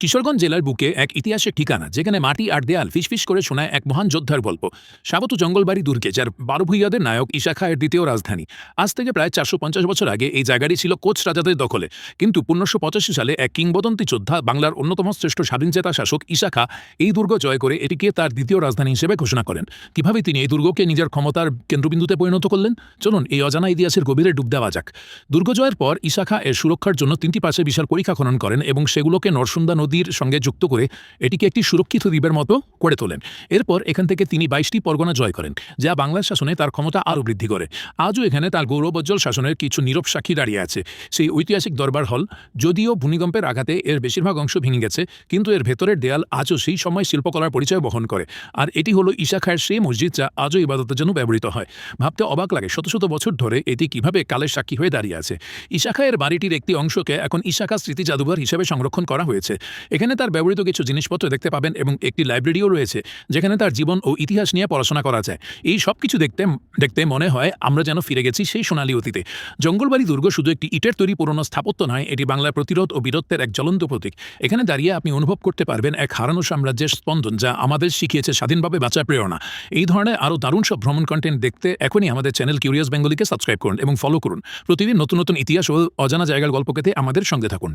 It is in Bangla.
কিশোরগঞ্জ জেলার বুকে এক ইতিহাসের ঠিকানা, যেখানে মাটি আর দেয়াল ফিসফিস করে শোনায় এক মহান যোদ্ধার গল্প। সাবত জঙ্গলবাড়ি দুর্গে, যার বারো নায়ক ঈশা খায়ের দ্বিতীয় রাজধানী। আজ থেকে প্রায় চারশো পঞ্চাশ বছর আগে এই জায়গাটি ছিল কোচ রাজাদের দখলে। কিন্তু পনেরোশো পঁচাশি সালে এক কিংবদন্তি যোদ্ধা, বাংলার অন্যতম শ্রেষ্ঠ স্বাধীনচেতা শাসক ঈশা খা এই দুর্গ জয় করে এটিকে তার দ্বিতীয় রাজধানী হিসেবে ঘোষণা করেন। কীভাবে তিনি এই দুর্গকে নিজের ক্ষমতার কেন্দ্রবিন্দুতে পরিণত করলেন? চলুন এই অজানা ইতিহাসের গভীরে ডুব দেওয়া যাক। দুর্গ জয়ের পর ঈশা খা এর সুরক্ষার জন্য তিনটি পাশে বিশাল পরীক্ষা খনন করেন এবং সেগুলোকে নরসুন্দা নদীর সঙ্গে যুক্ত করে এটিকে একটি সুরক্ষিত দ্বীপের মতো করে তোলেন। এরপর এখান থেকে তিনি বাইশটি পরগনা জয় করেন, যা বাংলার শাসনে তার ক্ষমতা আরও বৃদ্ধি করে। আজও এখানে তার গৌরবজ্জ্বল শাসনের কিছু নীরব সাক্ষী দাঁড়িয়ে আছে। সেই ঐতিহাসিক দরবার হল, যদিও ভূমিকম্পের আঘাতে এর বেশিরভাগ অংশ ভেঙে গেছে, কিন্তু এর ভেতরের দেয়াল আজও সেই সময় শিল্পকলার পরিচয় বহন করে। আর এটি হলো ঈশা খায়ের সেই মসজিদ যা আজও ইবাদতের জন্য ব্যবহৃত হয়। ভাবতে অবাক লাগে, শত শত বছর ধরে এটি কীভাবে কালের সাক্ষী হয়ে দাঁড়িয়ে আছে। ঈশা খায়ের বাড়িটির একটি অংশকে এখন ঈশা খা স্মৃতি জাদুঘর হিসেবে সংরক্ষণ করা হয়েছে। এখানে তার ব্যবহৃত কিছু জিনিসপত্র দেখতে পাবেন এবং একটি লাইব্রেরিও রয়েছে, যেখানে তার জীবন ও ইতিহাস নিয়ে পড়াশোনা করা যায়। এই সব কিছু দেখতে দেখতে মনে হয় আমরা যেন ফিরে গেছি সেই সোনালী অতীতে। জঙ্গলবাড়ি দুর্গ শুধু একটি ইটের তৈরি পুরনো স্থাপত্য নয়, এটি বাংলার প্রতিরোধ ও বীরত্বের এক জ্বলন্ত প্রতীক। এখানে দাঁড়িয়ে আপনি অনুভব করতে পারবেন এক হারানো সাম্রাজ্যের স্পন্দন, যা আমাদের শিখিয়েছে স্বাধীনভাবে বাঁচার প্রেরণা। এই ধরনের আরও দারুণ সব ভ্রমণ কন্টেন্ট দেখতে এখনই আমাদের চ্যানেল কিউরিয়াস বেঙ্গলিকে সাবস্ক্রাইব করুন এবং ফলো করুন। প্রতিদিন নতুন নতুন ইতিহাস ও অজানা জায়গার গল্প পেতে আমাদের সঙ্গে থাকুন।